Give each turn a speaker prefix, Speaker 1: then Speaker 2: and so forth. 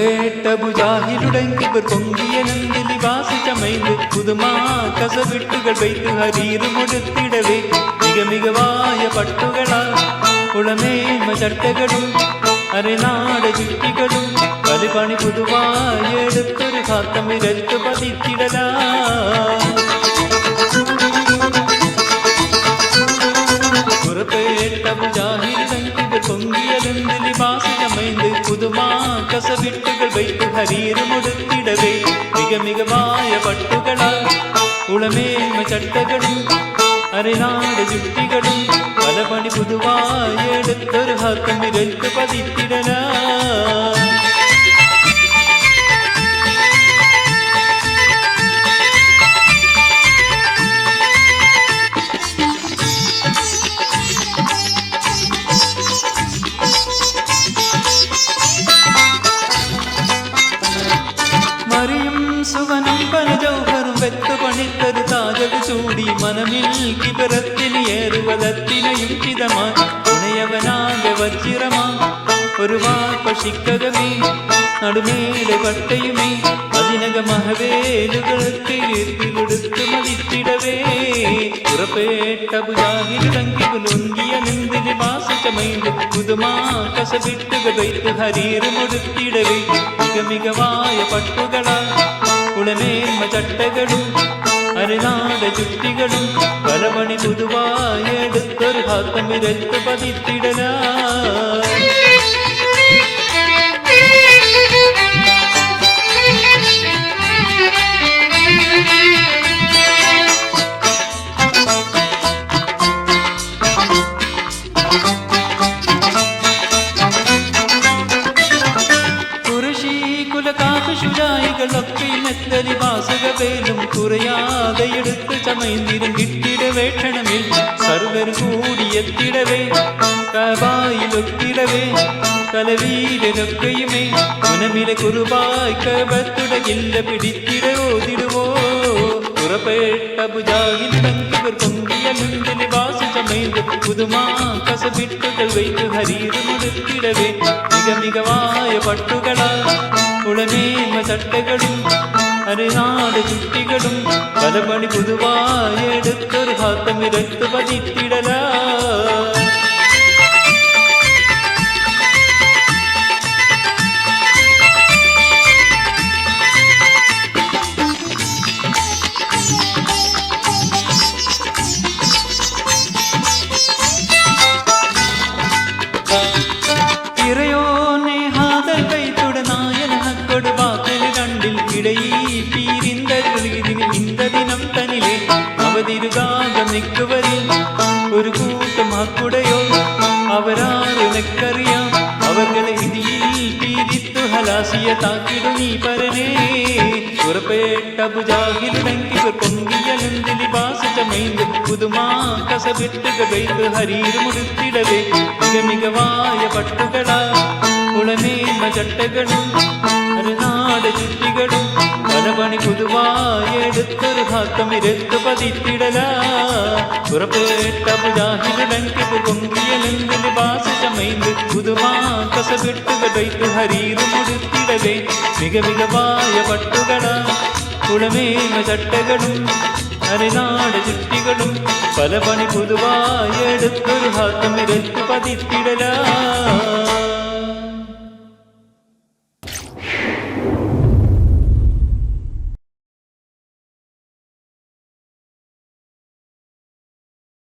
Speaker 1: ಪೇಟಬು ಜಾಹಿರುಡಂಕಿಬರ್ ಪೊಂಗಿಯ ನಂದಿಲಿ வாசித்த மைந்து புதுமா கசவிட்டுகள் வைத்து ஹரீரு முடுத்திடவே மிக மிக வாய பட்டுகளால் குளமேம சட்டகளும் அரைநாட சுட்டிகளும் வலிபணி புதுவாய் எடுத்தொரு காத்தமிழத்து பதித்திடலா. குறுப்பே ரசபிட்டுகள் வைத்து ஹரீர் முடுத்திடவே மிக மிக மாய பட்டுகளால் உளமேன்ம சட்டகளும் அரைநாடு சுட்டிகளும் பல பணி புதுவாய் எடுத்தொரு ஹாக்கம் இறைத்து பதித்திடலாம் ಕಿತ್ತದು ತಾಜವು ಸೂಡಿ ಮನಮಿಲ್ ಕಿಬರತ್ತಿನಿ ಏರುವ ದತ್ತಿನ ಯುಕ್ತಿದಮ துணையவனாக வச்சிரமா? ஒரு வாப்ப சிக்ககமே நடுமேடு பட்டையுமே அதினகமாக வேலுகளுக்கு ஏற்றி கொடுத்து மதித்திடவே புறப்பேட்டபுதாகிரு தங்கிகள் ஒங்கிய நிந்திலி வாசிச்சமைந்து புதுமா கசபிட்டுகள் வைத்து ஹரீரு முடுத்திடவே. மிக மிக வாய பட்டுகளா? കുളമേന്മ ചട്ടകളും അരനാട് ചുറ്റികളും പലമണി പുതുവായെടുത്തൊരു ഭാഗം ഹാത്തമിരത്ത് പതിത്തിടലാ வேலும் குறையாத எடுத்து சமைந்திரும் கிட்டிட வேஷணமில் சர்வர் கூடி எத்திடவே கபாயில் ஒத்திடவே கலவீரனொக்கையுமே மனமில குருபாய் கபத்துடகில்ல பிடித்திட ஓதிடுவோ. புறப்பேட்ட புஜாகில் தங்கவர் பொங்கிய முந்தினி வாசு சமைந்து புதுமா கசபிட்டுகள் வைத்து ஹரீரு முடுத்திடவே. மிக மிகவாய பட்டுகளால் குளமேன்ம சட்டைகளும் അരനാട് കുട്ടികളും പലപണി പുതുവായെടുത്തൊരു ഹാത്തമിരത്ത് പതിത്തിടലാ விடை பீரிந்த தொழுகிதினில் இந்த தினம் தனிலே அவதிருகாக நிற்குவதில் ஒரு கூட்டம் அக்குடையோ. அவரார் எனக்கறியாம் அவர்களை இதியில் பீரித்து ஹலாசிய தாக்கிடும் நீ பரனே. പുറപ്പെട്ട ഭുജാഹിലുടങ്കിവർ പൊങ്കിയലന്തിലി വാസിച്ചമൈന്ത് പുതുമാ കസവിട്ടുക വെയ്ത്ത് ഹരീര് മുടുത്തിടവേ മിക മികവായ പട്ടുകളാ കുളമേന്മ ചട്ടകളും അരുനാട് ചുറ്റികളും പലപണി പുതുവായി എടുത്തൊരു ഭാഗം ഇരുത്ത് പതിത്തിടല പുറപ്പെട്ട പുജാഹിലുടങ്കിത് പൊങ്കിയലെന്തിന് വാസിച്ചമൈന്ത് പുതുവാ കസവിട്ടുക വൈത്ത് ഹരീത് മുടുത്തിടവേ മിക മികവായ പട്ടുകള കുളമേന്മ ചട്ടകളും അരനാട് ചുറ്റികളും പല പണി പുതുവായി എടുത്തൊരു ഹാത്തം ഇരത്ത് പതിത്തിടലാ